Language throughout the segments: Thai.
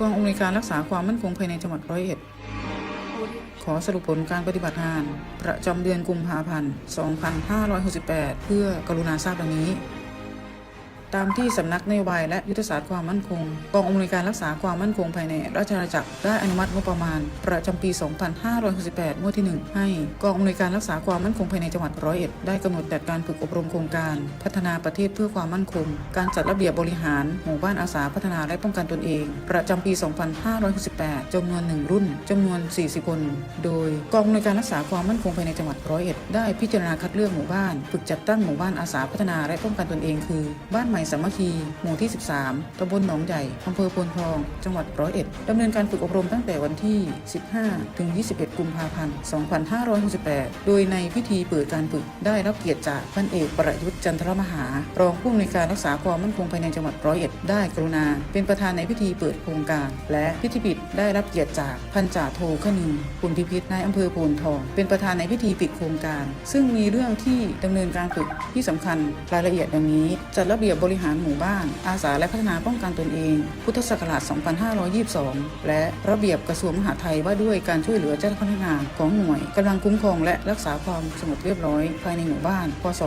กองอำนวยการรักษาความมั่นคงภายในจังหวัดร้อยเอ็ด ขอสรุปผลการปฏิบัติงาน ประจำเดือนกุมภาพันธ์ 2568 เพื่อกรุณาทราบดังนี้ ตามที่สำนักนโยบายและยุทธศาสตร์ความมั่นคง กองอำนวยการรักษาความมั่นคงภายในราชอาณาจักรได้อนุมัติงบประมาณ ประจำปี 2568งวดที่ 1 ให้กองอำนวยการรักษาความมั่นคงภายในจังหวัดร้อยเอ็ดได้กำหนดจัดการฝึกอบรมโครงการ พัฒนาประเทศเพื่อความมั่นคง การจัดระเบียบบริหารหมู่บ้านอาสาพัฒนาและป้องกันตนเอง ประจำปี 2568จำนวน 1 รุ่นจำนวน 40 คน โดยกองอำนวยการรักษาความมั่นคงภายในจังหวัดร้อยเอ็ดได้พิจารณาคัดเลือกหมู่บ้าน ฝึกจัดตั้งหมู่บ้านอาสาพัฒนาและป้องกันตนเองคือบ้านใหม่สามัคคีหมู่ที่ 13ตำบลหนองใหญ่อำเภอโพนทอง จังหวัดร้อยเอ็ดดำเนินการฝึกอบรมตั้งแต่วันที่ 15 ถึง 21 กุมภาพันธ์ 2568 โดยในพิธีเปิดการฝึกได้รับเกียรติจากพันเอกประยุทธ์จันทรมหา รองผู้อำนวยการรักษาความมั่นคงภายในจังหวัดร้อยเอ็ดได้กรุณา เป็นประธานในพิธีเปิดโครงการ และพิธีปิดได้รับเกียรติจากพันจ่าโทขนึงคุณพิพิธนายอำเภอโพนทอง เป็นประธานในพิธีปิดโครงการ ซึ่งมีเรื่องที่ดำเนินการฝึกที่สำคัญรายละเอียดดังนี้จัดระเบียบบริหารหมู่บ้าน อาสาและพัฒนาป้องกันตนเอง พุทธศักราช 2522 และระเบียบกระทรวงมหาดไทยว่าด้วยการช่วยเหลือเจ้าพนักงานของหน่วยกำลังคุ้มครองและรักษาความสงบเรียบร้อยภายในหมู่บ้าน พศ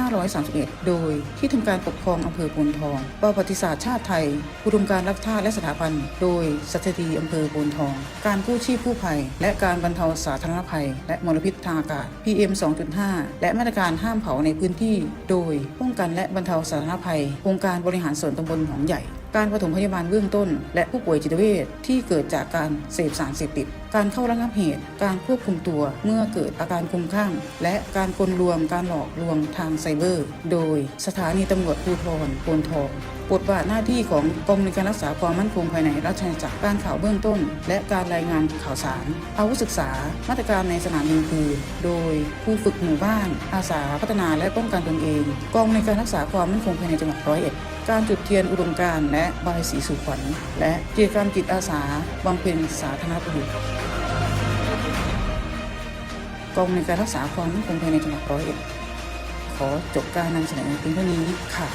2531 โดยที่ทำการปกครองอำเภอพนทองประวัติศาสตร์ชาติไทยอุดมการรักชาติและสถาบัน โดยสถดีอำเภอพนทอง การกู้ชีพผู้ภัย และการบรรเทาสาธารณภัย และมลพิษทางอากาศ PM 2.5 และมาตรการห้ามเผาในพื้นที่ โดยป้องกันและบรรเทาสาธารณภัย องค์การบริหารส่วนตำบลหนองใหญ่ การปฐมพยาบาลเบื้องต้น และผู้ป่วยจิตเวชที่เกิดจากการเสพสารเสพติด การเข้าระงับเหตุ การควบคุมตัวเมื่อเกิดอาการคลุมคลั่ง และการกลลวงการหลอกลวงทางไซเบอร์ โดยสถานีตำรวจภูธรโพนทองบทบาทหน้าที่ของกองในการรักษาความมั่นคงภายในราชอาณาจักรการข่าวเบื้องต้น และการรายงานข่าวสาร อาวุธศึกษา มาตรการในสนามยิงปืนโดยผู้ฝึกหมู่บ้าน อาสาพัฒนาและป้องกันตนเองกองในการรักษาความมั่นคงภายในจังหวัดร้อยเอ็ดการจุดเทียนอุดมการณ์และบายสีสุขวัญและกิจกรรมจิตอาสาบำเพ็ญสาธารณประโยชน์กองในการรักษาความมั่นคงภายในจังหวัดร้อยเอ็ดขอจบการนำเสนอเพียงเท่านี้ค่ะ